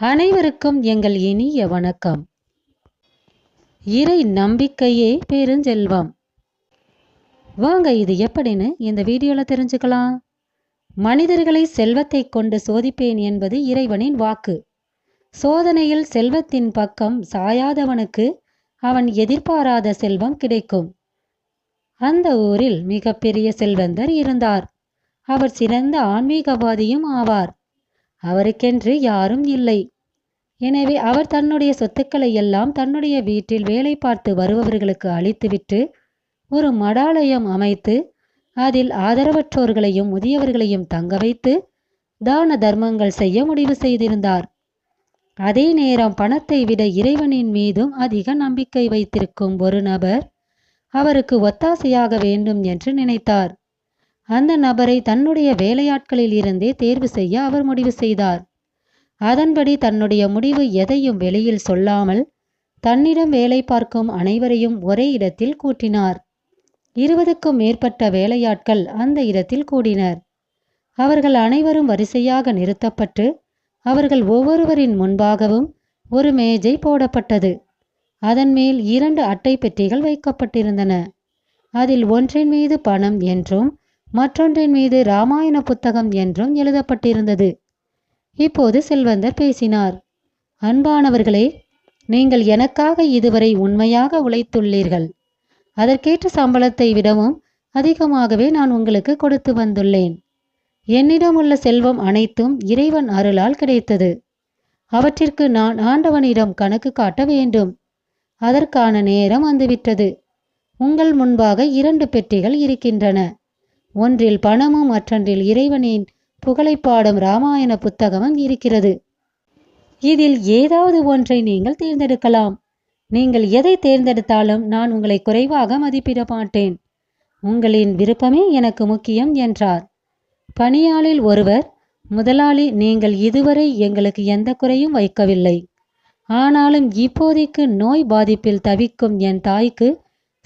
அனைவருக்கும் எங்கள் இனிய வணக்கம். இறை நம்பிக்கையே பெருஞ்செல்வம். வாங்க இது எப்படின்னு இந்த வீடியோவில் தெரிஞ்சுக்கலாம். மனிதர்களை செல்வத்தை கொண்டு சோதிப்பேன் என்பது இறைவனின் வாக்கு. சோதனையில் செல்வத்தின் பக்கம் சாயாதவனுக்கு அவன் எதிர்பாராத செல்வம் கிடைக்கும். அந்த ஊரில் மிகப்பெரிய செல்வந்தர் இருந்தார். அவர் சிறந்த ஆன்மீகவாதியும் ஆவார். அவருக்கென்று யாரும் இல்லை. எனவே அவர் தன்னுடைய சொத்துக்களை எல்லாம் தன்னுடைய வீட்டில் வேலை பார்த்து வருபவர்களுக்கு அளித்துவிட்டு ஒரு மடாலயம் அமைத்து அதில் ஆதரவற்றோர்களையும் முதியவர்களையும் தங்க வைத்து தான தர்மங்கள் செய்ய முடிவு செய்திருந்தார். அதே நேரம் பணத்தை விட இறைவனின் மீதும் அதிக நம்பிக்கை வைத்திருக்கும் ஒரு நபர் அவருக்கு ஒத்தாசையாக வேண்டும் என்று நினைத்தார். அந்த நபரை தன்னுடைய வேலையாட்களில் இருந்தே தேர்வு செய்ய அவர் முடிவு செய்தார். அதன்படி தன்னுடைய முடிவு எதையும் வெளியில் சொல்லாமல் தன்னிடம் வேலை பார்க்கும் அனைவரையும் ஒரே இடத்தில் கூட்டினார். இருபதுக்கும் மேற்பட்ட வேலையாட்கள் அந்த இடத்தில் கூடினர். அவர்கள் அனைவரும் வரிசையாக நிறுத்தப்பட்டு அவர்கள் ஒவ்வொருவரின் முன்பாகவும் ஒரு மேஜை போடப்பட்டது. அதன் மேல் இரண்டு அட்டை பெட்டிகள் வைக்கப்பட்டிருந்தன. அதில் ஒன்றின் மீது பணம் என்றும் மற்றொன்றின் மீது ராமாயண புத்தகம் என்றும் எழுதப்பட்டிருந்தது. இப்போது செல்வந்தர் பேசினார். அன்பானவர்களே நீங்கள் எனக்காக இதுவரை உண்மையாக உழைத்துள்ளீர்கள். அதற்கேற்ற சம்பளத்தை விடவும் அதிகமாகவே நான் உங்களுக்கு கொடுத்து வந்துள்ளேன். என்னிடம் உள்ள செல்வம் அனைத்தும் இறைவன் அருளால் கிடைத்தது. அவற்றிற்கு நான் ஆண்டவனிடம் கணக்கு காட்ட வேண்டும். அதற்கான நேரம் வந்துவிட்டது. உங்கள் முன்பாக இரண்டு பெட்டிகள் இருக்கின்றன. ஒன்றில் பணமும் மற்றொன்றில் இறைவனின் புகழை பாடும் ராமாயண புத்தகமும் இருக்கிறது. இதில் ஏதாவது ஒன்றை நீங்கள் தேர்ந்தெடுக்கலாம். நீங்கள் எதை தேர்ந்தெடுத்தாலும் நான் உங்களை குறைவாக மதிப்பிட மாட்டேன். உங்களின் விருப்பமே எனக்கு முக்கியம் என்றார். பணியாளில் ஒருவர் முதலாளி நீங்கள் இதுவரை எங்களுக்கு எந்த குறையும் வைக்கவில்லை. ஆனாலும் இப்போதைக்கு நோய் பாதிப்பில் தவிக்கும் என் தாய்க்கு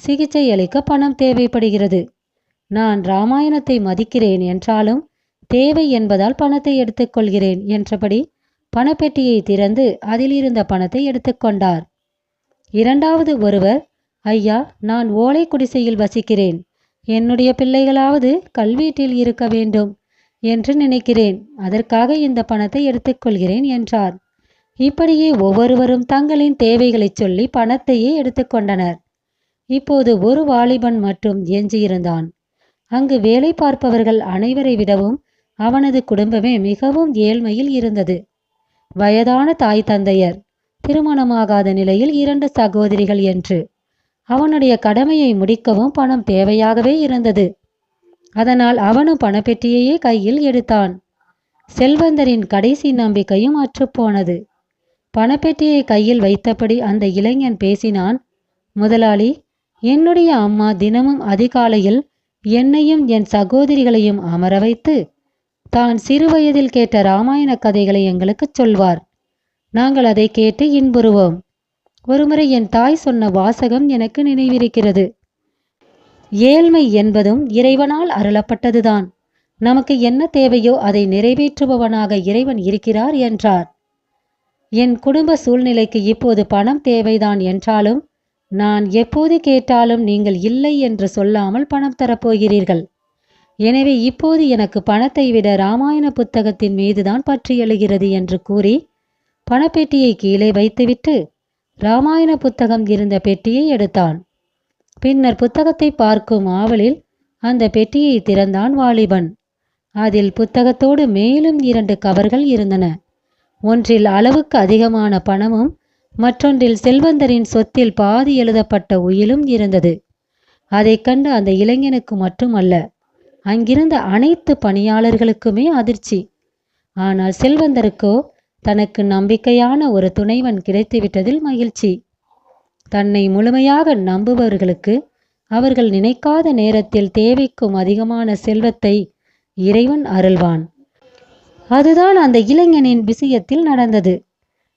சிகிச்சை அளிக்க பணம் தேவைப்படுகிறது. நான் ராமாயணத்தை மதிக்கிறேன் என்றாலும் தேவை என்பதால் பணத்தை எடுத்துக்கொள்கிறேன் என்றபடி பணப்பெட்டியை திறந்து அதில் இருந்த பணத்தை எடுத்துக்கொண்டார். இரண்டாவது ஒருவர் ஐயா நான் ஓலை குடிசையில் வசிக்கிறேன். என்னுடைய பிள்ளைகளாவது கல்வீட்டில் இருக்க வேண்டும் என்று நினைக்கிறேன். அதற்காக இந்த பணத்தை எடுத்துக்கொள்கிறேன் என்றார். இப்படியே ஒவ்வொருவரும் தங்களின் தேவைகளை சொல்லி பணத்தையே எடுத்துக்கொண்டனர். இப்போது ஒரு வாலிபன் மட்டும் எஞ்சியிருந்தான். அங்கு வேலை பார்ப்பவர்கள் அனைவரை விடவும் அவனது குடும்பமே மிகவும் ஏழ்மையில் இருந்தது. வயதான தாய் தந்தையர் திருமணமாகாத நிலையில் இரண்டு சகோதரிகள் என்று. அவனுடைய கடமையை முடிக்கவும் பணம் தேவையாகவே இருந்தது. அதனால் அவனும் பணப்பெட்டியையே கையில் எடுத்தான். செல்வந்தரின் கடைசி நம்பிக்கையும் அற்றுப்போனது. பணப்பெட்டியை கையில் வைத்தபடி அந்த இளைஞன் பேசினான் முதலாளி என்னுடைய அம்மா தினமும் அதிகாலையில் என்னையும் என் சகோதரிகளையும் அமர வைத்து தான் சிறுவயதில் கேட்ட ராமாயண கதைகளை எங்களுக்கு சொல்வார். நாங்கள் அதை கேட்டு இன்புறுவோம். ஒருமுறை என் தாய் சொன்ன வாசகம் எனக்கு நினைவிருக்கிறது. ஏழ்மை என்பதும் இறைவனால் அருளப்பட்டதுதான். நமக்கு என்ன தேவையோ அதை நிறைவேற்றுபவனாக இறைவன் இருக்கிறார் என்றார். என் குடும்ப சூழ்நிலைக்கு இப்போது பணம் தேவைதான் என்றாலும் நான் எப்போது கேட்டாலும் நீங்கள் இல்லை என்று சொல்லாமல் பணம் தரப்போகிறீர்கள். எனவே இப்போது எனக்கு பணத்தை விட ராமாயண புத்தகத்தின் மீதுதான் பற்றி எழுகிறது என்று கூறி பணப்பெட்டியை கீழே வைத்துவிட்டு ராமாயண புத்தகம் இருந்த பெட்டியை எடுத்தான். பின்னர் புத்தகத்தை பார்க்கும் ஆவலில் அந்த பெட்டியை திறந்தான் வாலிபன். அதில் புத்தகத்தோடு மேலும் இரண்டு கவர்கள் இருந்தன. ஒன்றில் அளவுக்கு அதிகமான பணமும் மற்றொன்றில் செல்வந்தரின் சொத்தில் பாதி எழுதப்பட்ட உயிலும் இருந்தது. அதைக் கண்டு அந்த இளைஞனுக்கு மட்டுமல்ல அங்கிருந்த அனைத்து பணியாளர்களுக்குமே அதிர்ச்சி. ஆனால் செல்வந்தருக்கோ தனக்கு நம்பிக்கையான ஒரு துணைவன் கிடைத்துவிட்டதில் மகிழ்ச்சி. தன்னை முழுமையாக நம்புபவர்களுக்கு அவர்கள் நினைக்காத நேரத்தில் தேவைக்கும் அதிகமான செல்வத்தை இறைவன் அருள்வான். அதுதான் அந்த இளைஞனின் விஷயத்தில் நடந்தது.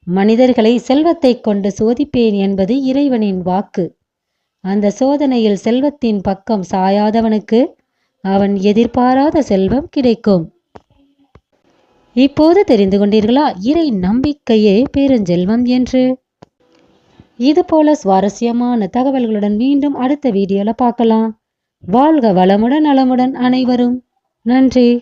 மனிதர்களை செல்வத்தை கொண்டு சோதிப்பேன் என்பது இறைவனின் வாக்கு. அந்த சோதனையில் செல்வத்தின் பக்கம் சாயாதவனுக்கு அவன் எதிர்பாராத செல்வம் கிடைக்கும். இப்போது தெரிந்து கொண்டீர்களா? இறை நம்பிக்கையே பெருஞ்செல்வம் என்று. இது போல சுவாரஸ்யமான தகவல்களுடன் மீண்டும் அடுத்த வீடியோல பார்க்கலாம். வாழ்க வளமுடன் நலமுடன் அனைவரும். நன்றி.